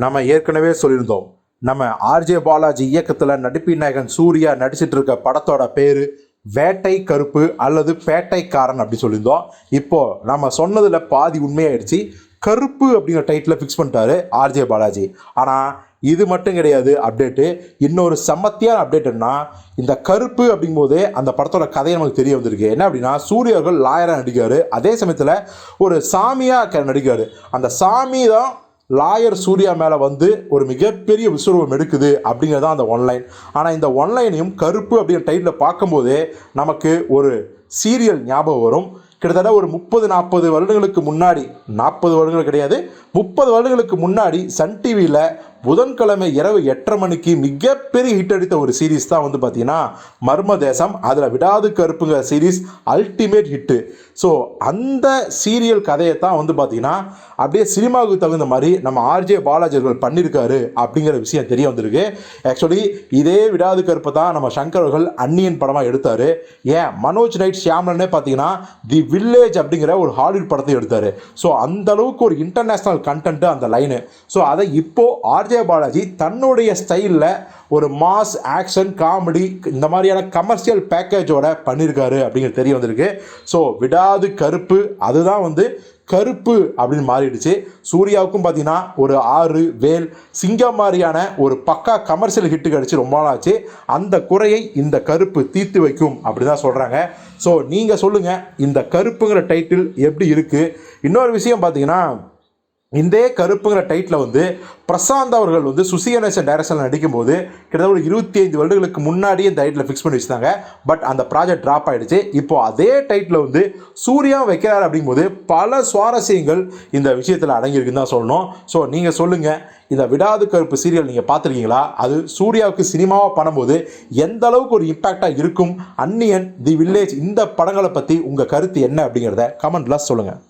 நம்ம ஏற்கனவே சொல்லியிருந்தோம். நம்ம ஆர்ஜே பாலாஜி இயக்கத்தில் நடிப்பின் நாயகன் சூர்யா நடிச்சிட்டு இருக்க படத்தோட பேர் வேட்டை கருப்பு அல்லது பேட்டைக்காரன் அப்படி சொல்லியிருந்தோம். இப்போ நம்ம சொன்னதில் பாதி உண்மையாயிடுச்சு. கருப்பு அப்படிங்கிற டைட்டில் ஃபிக்ஸ் பண்ணிட்டாரு ஆர்ஜே பாலாஜி. ஆனால் இது மட்டும் கிடையாது. அப்டேட்டு இன்னொரு செம்மத்தியான அப்டேட்டுன்னா இந்த கருப்பு அப்படிங்கும்போது அந்த படத்தோட கதையை நமக்கு தெரிய வந்திருக்கு. என்ன அப்படின்னா சூரிய அவர்கள் லாயராக நடிக்காரு அதே சமயத்தில் ஒரு சாமியாக நடிக்காரு அந்த சாமி தான் லாயர் சூர்யா மேலே வந்து ஒரு மிகப்பெரிய விஸ்வரூபம் எடுக்குது அப்படிங்கிறது தான் அந்த ஒன்லைன் ஆனால் இந்த ஒன்லைனையும் கருப்பு அப்படிங்கிற டைட்டில் பார்க்கும்போதே நமக்கு ஒரு சீரியல் ஞாபகம் வரும். கிட்டத்தட்ட ஒரு முப்பது நாற்பது வருடங்களுக்கு முன்னாடி நாற்பது வருடங்கள் கிடையாது முப்பது வருடங்களுக்கு முன்னாடி சன் டிவியில் புதன்கிழமை இரவு எட்டரை மணிக்கு மிகப்பெரிய ஹிட் அடித்த ஒரு சீரீஸ் தான் வந்து பார்த்தீங்கன்னா மர்ம தேசம் அதில் விடாது கருப்புங்கிற சீரீஸ் அல்டிமேட் ஹிட்டு ஸோ அந்த சீரியல் கதையை தான் வந்து பார்த்தீங்கன்னா அப்படியே சினிமாவுக்கு தகுந்த மாதிரி நம்ம ஆர்ஜே பாலாஜி அவர்கள் பண்ணியிருக்காரு அப்படிங்கிற விஷயம் தெரிய வந்திருக்கு. ஆக்சுவலி இதே விடாது கருப்பை தான் நம்ம சங்கர் அவர்கள் அந்நியன் படமாக எடுத்தார். ஏன்? மனோஜ் நைட் ஷியாமலனே பார்த்தீங்கன்னா தி வில்லேஜ் அப்படிங்கிற ஒரு ஹாலிவுட் படத்தை எடுத்தார். ஸோ அந்த அளவுக்கு ஒரு இன்டர்நேஷ்னல் கண்டென்ட் அந்த லைனு ஸோ அதை இப்போது ஆர்ஜே பாலாஜி தன்னுடைய ஸ்டைலில் ஒரு மாஸ் ஆக்ஷன் காமெடி இந்த மாதிரியான கமர்ஷியல் பேக்கேஜோட பண்ணியிருக்காரு அப்படிங்கிறது தெரிய வந்திருக்கு. ஸோ விடாது கருப்பு அதுதான் வந்து கருப்பு அப்படின்னு மாறிடுச்சு. சூர்யாவுக்கும் பார்த்தீங்கன்னா ஒரு ஆறு வேல் சிங்கம் மாதிரியான ஒரு பக்கா கமர்ஷியல் ஹிட்டு கிடச்சி ரொம்ப நாள் ஆச்சு அந்த குறையை இந்த கருப்பு தீர்த்து வைக்கும் அப்படி தான் சொல்கிறாங்க ஸோ நீங்கள் சொல்லுங்கள் இந்த கருப்புங்கிற டைட்டில் எப்படி இருக்குது இன்னொரு விஷயம் பார்த்தீங்கன்னா இந்த கருப்புங்கிற டைட்டில் வந்து பிரசாந்த் அவர்கள் வந்து சுசி கணேசன் டைரக்ஷனில் நடிக்கும்போது கிட்டத்தட்ட ஒரு இருபத்தி ஐந்து வருடங்களுக்கு முன்னாடி இந்த டைட்டில் ஃபிக்ஸ் பண்ணி வச்சுருந்தாங்க. பட் அந்த ப்ராஜெக்ட் ட்ராப் ஆயிடுச்சு. இப்போ அதே டைட்டில் வந்து சூர்யா வைக்கிறார் அப்படிங்கும்போது பல சுவாரஸ்யங்கள் இந்த விஷயத்தில் அடங்கியிருக்குன்னு தான் சொல்லணும். ஸோ நீங்கள் சொல்லுங்கள் இந்த விடாது கருப்பு சீரியல் நீங்கள் பார்த்துருக்கீங்களா? அது சூர்யாவுக்கு சினிமாவாக பண்ணும்போது எந்த அளவுக்கு ஒரு இம்பேக்டாக இருக்கும்? அன்னியன் தி வில்லேஜ் இந்த படங்களை பற்றி உங்கள் கருத்து என்ன அப்படிங்கிறத கமெண்ட்லாம் சொல்லுங்கள்